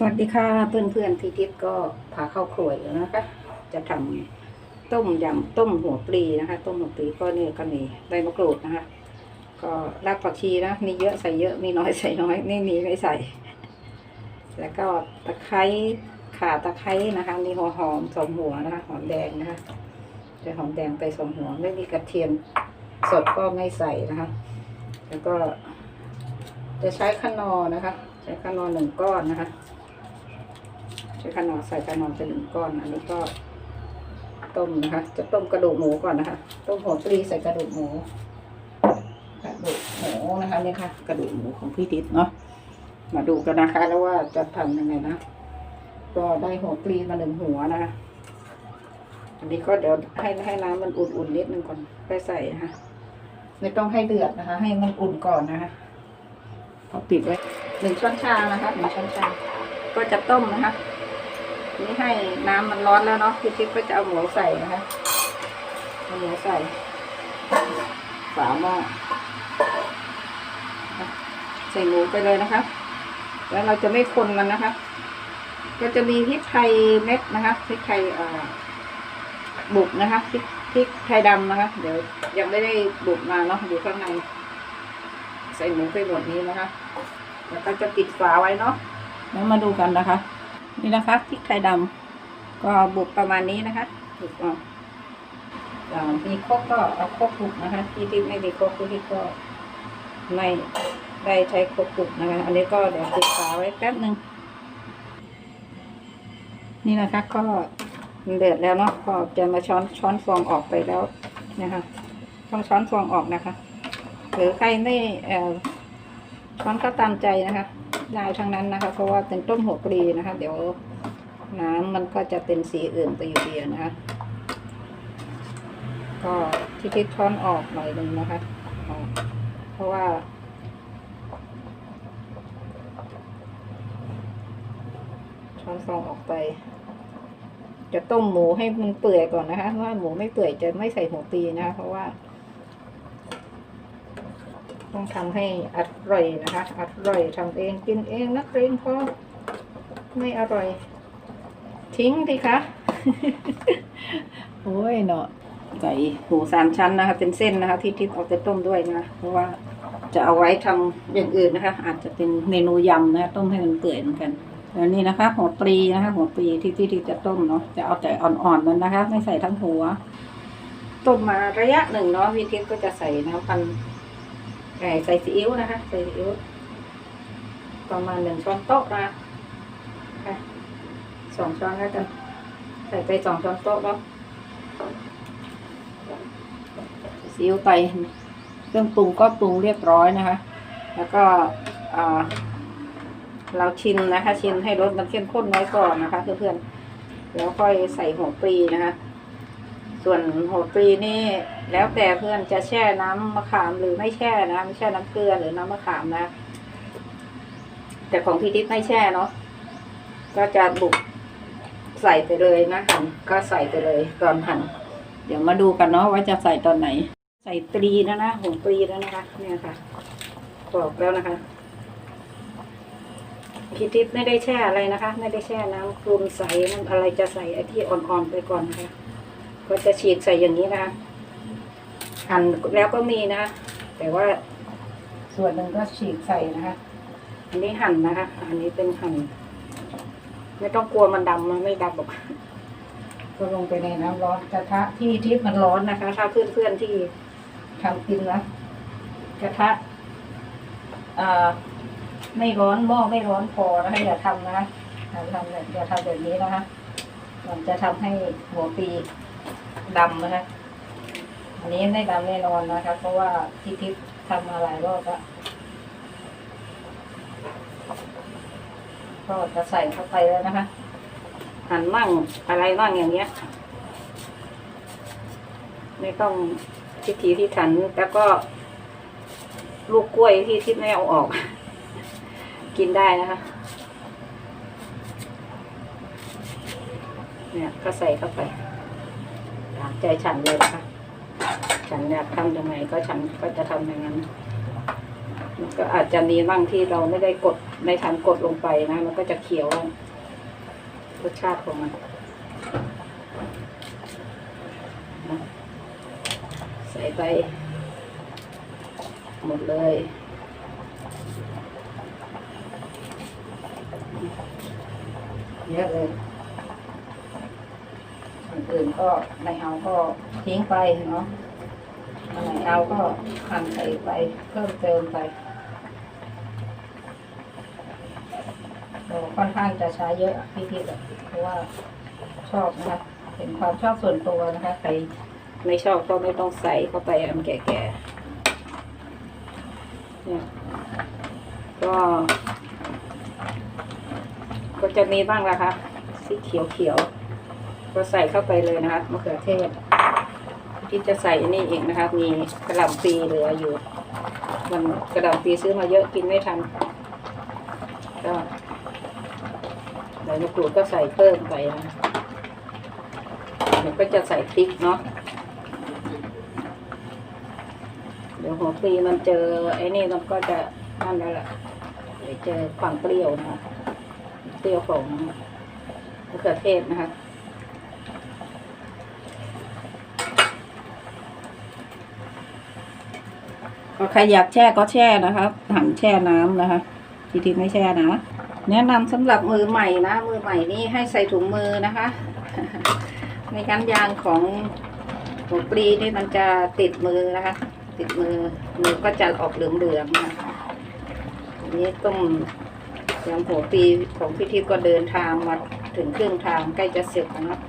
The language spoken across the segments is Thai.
สวัสดีค่ะเพื่อนเพื่อนๆที่ทิพย์ก็พาเข้าครัวอยู่นะคะ จะทำต้มยำต้มหัวปลีนะคะ ต้มหัวปลีก็เนี่ยก็มีใบมะกรูดนะคะ ก็รากผักชีนะมีเยอะใส่เยอะมีน้อยใส่น้อยไม่มีไม่ใส่ แล้วก็ตะไคร้ข่าตะไคร้นะคะ มีหัวหอมสองหัวนะคะหอมแดงนะคะจะหอมแดงไปสองหัวไม่มีกระเทียมสดก็ไม่ใส่นะคะ แล้วก็จะใช้ขนอนะคะ ใช้ขนอหนึ่งก้อนนะคะ ช้ขนอใส่ขนอไปหนึ่งก้อน อันนี้ก็ต้มนะคะ จะต้มกระดูกหมูก่อนนะคะ ต้มหัวปลีใส่กระดูกหมู กระดูกหมูนะคะนี่ค่ะ กระดูกหมูของพี่ทิศเนาะ มาดูกันนะคะ แล้วว่าจะทำยังไงนะ ก็ได้หัวปลีมาหนึ่งหัวนะคะอันนี้ก็เดี๋ยวให้ให้น้ำมันอุ่นๆนิดนึงก่อนไปใส่นะคะไม่ต้องให้เดือดนะคะ ให้มันอุ่นก่อนนะคะพอปิดไว้หนึ่งช้อนชานะคะหนึ่งช้อนชาก็จะต้มนะคะ นี่ให้น้ำมันร้อนแล้วเนาะพี่ทิพย์ก็จะเอาหมูใส่นะคะเอาหมูใส่ฝาหม้อใส่หมูไปเลยนะคะ แล้วเราจะไม่คนมันนะคะ ก็จะมีพริกไทยเม็ดนะคะพริกไทยบุกนะคะพริกพริกไทยดำนะคะ เดี๋ยวยังไม่ได้บุกมาเนาะอยู่ข้างใน ใส่หมูไปหมดนี้นะคะ แล้วก็จะปิดฝาไว้เนาะแล้วมาดูกันนะคะ นี่นะคะพริกไทยดำก็บุกประมาณนี้นะคะบุกออ่ามีโคกก็เอาโคกบุกนะคะที่ที่ไม่มีโคกที่ก็ไม่ได้ใช้โคกบุกนะคะ อันนี้ก็เดี๋ยวปิดฝาไว้แป๊บหนึ่งนี่นะคะก็เดือดแล้วเนาะก็จะมาช้อนช้อนฟองออกไปแล้วนะคะ ต้องช้อนฟองออกนะคะ หรือใครไม่เอ่อช้อนก็ตามใจนะคะ ได้ทั้งนั้นนะคะ เพราะว่าเป็นต้มหัวปลีนะคะ เดี๋ยวน้ำมันก็จะเป็นสีอื่นไปอยู่ดีนะคะ ก็ที่ทิศช้อนออกหน่อยหนึ่งนะคะ เพราะว่า ช้อนฟองออกไป จะต้มหมูให้มันเปื่อยก่อนนะคะเพราะว่าหมูไม่เปื่อยจะไม่ใส่หัวปลีนะคะ เพราะว่า ต้องทำให้อร่อยนะคะอร่อยทำเองกินเองนักเรียนพอไม่อร่อย ทิ้งดิคะโอ้ยเนาะใส่หมูสามชั้นนะคะ เป็นเส้นนะคะ ที่ทิพย์เอาไปต้มด้วยนะเพราะว่าจะเอาไว้ทำอย่างอื่นนะคะ อาจจะเป็นเมนูยำนะคะต้มให้มันเปื่อยเหมือนกันแล้วนี่นะคะ หัวปลีนะคะหัวปลีที่ที่ที่จะต้มเนาะจะเอาแต่อ่อนๆมันนะคะ ไม่ใส่ทั้งหัวต้มมาระยะหนึ่งเนาะพี่ทิพย์ก็จะใส่น้ำพัน ใส่ใส่ซีอิ๊วนะคะ ใส่ซีอิ๊วประมาณหนึ่งช้อนโต๊ะนะสองช้อนแล้วกัน ใส่ไปสองช้อนโต๊ะแล้วซีอิ๊วไปเครื่องปรุงก็ปรุงเรียบร้อยนะคะ แล้วก็เราชิมนะคะ ชิมให้รสมันเข้มข้นไว้ก่อนนะคะเพื่อนๆแล้วค่อยใส่หัวปลีนะคะ ส่วนหัวปลีนี่แล้วแต่เพื่อนจะแช่น้ำมะขามหรือไม่แช่นะไม่แช่น้ำเกลือหรือน้ำมะขามนะ แต่ของพี่ทิพย์ไม่แช่เนาะก็จะบุกใส่ไปเลยนะหั่นก็ใส่ไปเลยตอนหั่นเดี๋ยวมาดูกันเนาะว่าจะใส่ตอนไหน ใส่ปลีแล้วนะหัวปลีแล้วนะคะ เนี่ยค่ะกรอบแล้วนะคะพี่ทิพย์ไม่ได้แช่อะไรนะคะ ไม่ได้แช่น้ำกลุมใสน้ำอะไรจะใส่ไอที่อ่อนๆไปก่อนนะคะ ก็จะฉีดใส่อย่างนี้นะหั่นแล้วก็มีนะ แต่ว่าส่วนหนึ่งก็ฉีดใส่นะคะ อันนี้หั่นนะคะ อันนี้เป็นหั่น ไม่ต้องกลัวมันดำมันไม่ดำหรอกก็ลงไปในน้ำร้อนกระทะที่ที่มันร้อนนะคะ ถ้าเพื่อนๆที่ทำกินนะกระทะไม่ร้อนหม้อไม่ร้อนพอนะคะอย่าทำนะคะอย่าทำอย่าทำแบบนี้นะคะมันจะทำให้หัวปี ดำนะคะ อันนี้ไม่ดำแน่นอนนะคะ เพราะว่าที่ทิพย์ทำมาหลายรอบแล้วก็จะใส่เข้าไปแล้วนะคะ หั่นมั่งอะไรมั่งอย่างเงี้ย ไม่ต้องพิถีพิถันแล้วก็ ลูกกล้วยที่ทิพย์ไม่เอาออก กินได้นะคะ เนี่ยก็ใส่เข้าไป ใจฉันเลยนะคะฉันอยากทำยังไงก็ฉันก็จะทำอย่างนั้นมันก็อาจจะมีบ้างที่เราไม่ได้กดไม่ทันกดลงไปนะ มันก็จะเขียวรสชาติของมันใส่ไป หมดเลยเยอะเลย อื่นก็ไม่เอาก็ทิ้งไปเนาะอันไหนเอาก็หั่นใส่ไปเพิ่มเติมไปเราค่อนข้างจะใช้เยอะพี่ทิพย์อะเพราะว่าชอบนะคะเป็นความชอบส่วนตัวนะคะใครไม่ชอบก็ไม่ต้องใส่เข้าไปอันแก่ๆเนี่ยก็ ก็จะมีบ้างละคะสีเขียวเขียวๆ ก็ใส่เข้าไปเลยนะคะมะเขือเทศที่จะใส่นี่เอีกนะคะ มีกระหล่ำปีเหลืออยู่มันกระหล่ำปีซื้อมาเยอะกินไม่ทันก็ใบมะกรูดก็ใส่เพิ่มไปนะเดี๋ยวก็จะใส่พริกเนาะเดี๋ยวหัวปลีมันเจอไอ้นี่มันก็จะนั่นแล้วล่ะเดี๋ยวเจอความเปรี้ยวนะเปรี้ยวของมะเขือเทศนะคะ ก็ ใครอยากแช่ก็แช่นะครับหั่นแช่น้ำนะคะทีทีไม่แช่นะแนะนำสำหรับมือใหม่นะ มือใหม่นี่ให้ใส่ถุงมือนะคะในการยางของหัวปลีนี่มันจะติดมือนะคะ ติดมือมือก็จะออกเหลืองๆนะคะอันนี้ต้มยำหัวปลีของพี่ทิพย์ก็เดินทางมาถึงครึ่งทางใกล้จะเสร็จแล้วนะ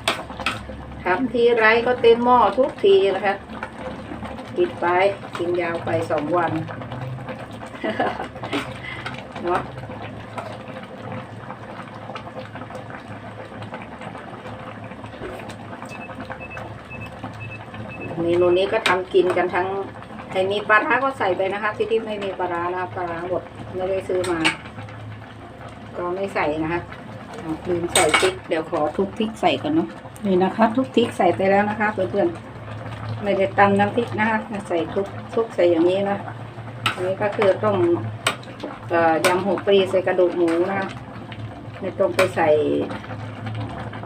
ทำทีไรก็เต็มหม้อทุกทีนะคะ กินไป กินยาวไปสองวันเนาะเมนูนี้ก็ทำกินกันทั้งใครมีปลาร้าก็ใส่ไปนะคะที่ที่ไม่มีปลาร้านะปลาร้าบดไม่ได้ซื้อมา ก็ไม่ใส่นะคะอะลืมใส่พริก เดี๋ยวขอทุบพริกใส่ก่อนเนาะนี่นะคะ ทุบพริกใส่ไปแล้วนะคะเพื่อนๆ ไม่ได้ตำน้ำพริกนะคะใส่ทุกทุกใส่อย่างนี้นะอันนี้ก็คือต้องยำหัวปลีใส่กระดูกหมูนะคะไม่ต้องไปใส่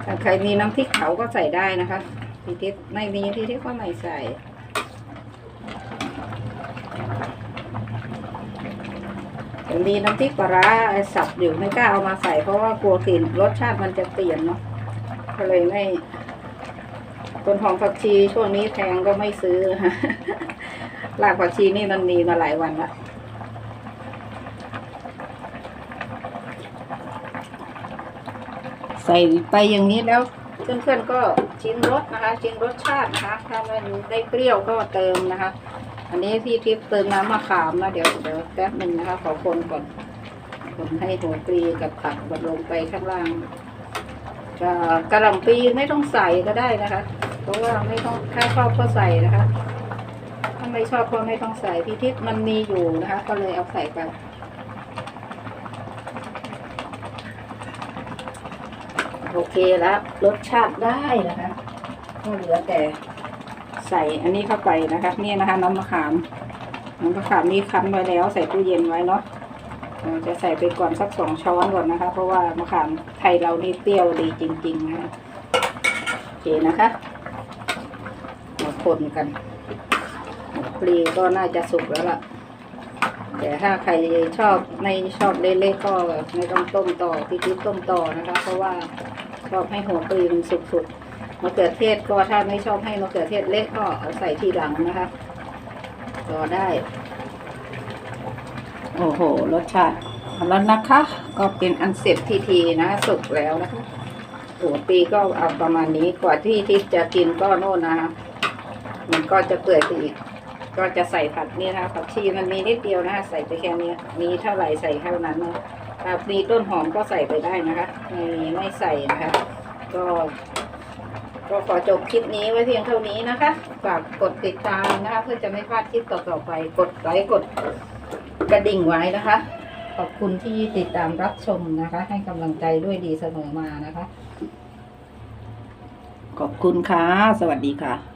ถ้าใครมีน้ำพริกเผาก็ใส่ได้นะคะพี่ทิพย์ไม่มีพี่ทิพก็ไม่ใส่มีน้ำพริกปลาร้าสับอยู่ไม่กล้าเอามาใส่เพราะว่ากลัวกลิ่นรสชาติมันจะเปลี่ยนเนาะก็เลยไม่ ต้นหอมผักชีช่วงนี้แพงก็ไม่ซื้อรากผักชีนี่มันมีมาหลายวันละใส่ไปอย่างนี้แล้วเพื่อนๆก็ชิมรสนะคะ ชิมรสชาตินะคะ ถ้ามันได้เปรี้ยวก็เติมนะคะ อันนี้พี่ทิพย์เติมน้ำมะขามนะเดี๋ยวเดี๋ยวแป๊บหนึ่งนะคะ ขอคนก่อนคนให้หัวปลีกับผักบดลงไปข้างล่างก็กะหล่ำปีไม่ต้องใส่ก็ได้นะคะ เพราะว่าไม่ต้องถ้าชอบก็ใส่นะคะถ้าไม่ชอบก็ไม่ต้องใส่พี่ทิพย์มันมีอยู่นะคะ ก็เลยเอาใส่ไปโอเคแล้วรสชาติได้นะคะก็เหลือแต่ใส่อันนี้เข้าไปนะคะ นี่นะคะ น้ำมะขามน้ำมะขามนี่คั้นไว้แล้วใส่ตู้เย็นไว้เนาะเราจะใส่ไปก่อนสักสองช้อนก่อนนะคะ เพราะว่ามะขามไทยเรานี่เปรี้ยวดีจริงๆนะคะโอเคนะคะ คนกันปลีก็น่าจะสุกแล้วล่ะ แต่ถ้าใครชอบไม่ชอบเละๆก็ไม่ต้องต้มต่อพี่ทิพต้มต่อนะคะ เพราะว่าชอบให้หัวปลีมันสุกๆมะเขือเทศก็ถ้าไม่ชอบให้มะเขือเทศเละก็เอาใส่ทีหลังนะคะก็ได้ โอ้โห รสชาติแล้วนะคะ ก็เป็นอันเสร็จทีทีนะสุกแล้วนะคะหัวปีก็เอาประมาณนี้กว่าที่ที่จะกินก็โน่นนะคะ มันก็จะเปื่อยไปอีก ก็จะใส่ผัดนี่นะคะผักชีมันมีนิดเดียวนะคะ ใส่ไปแค่นี้มีเท่าไหร่ใส่เท่านั้นนะถ้ามีต้นหอมก็ใส่ไปได้นะคะไม่ไม่ใส่นะคะ ก็ก็ขอจบคลิปนี้ไว้เพียงเท่านี้นะคะ ฝากกดติดตามนะคะ เพื่อจะไม่พลาดคลิปต่อๆไป กดไลค์กดกระดิ่งไว้นะคะ ขอบคุณที่ติดตามรับชมนะคะ ให้กำลังใจด้วยดีเสมอมานะคะ ขอบคุณค่ะ สวัสดีค่ะ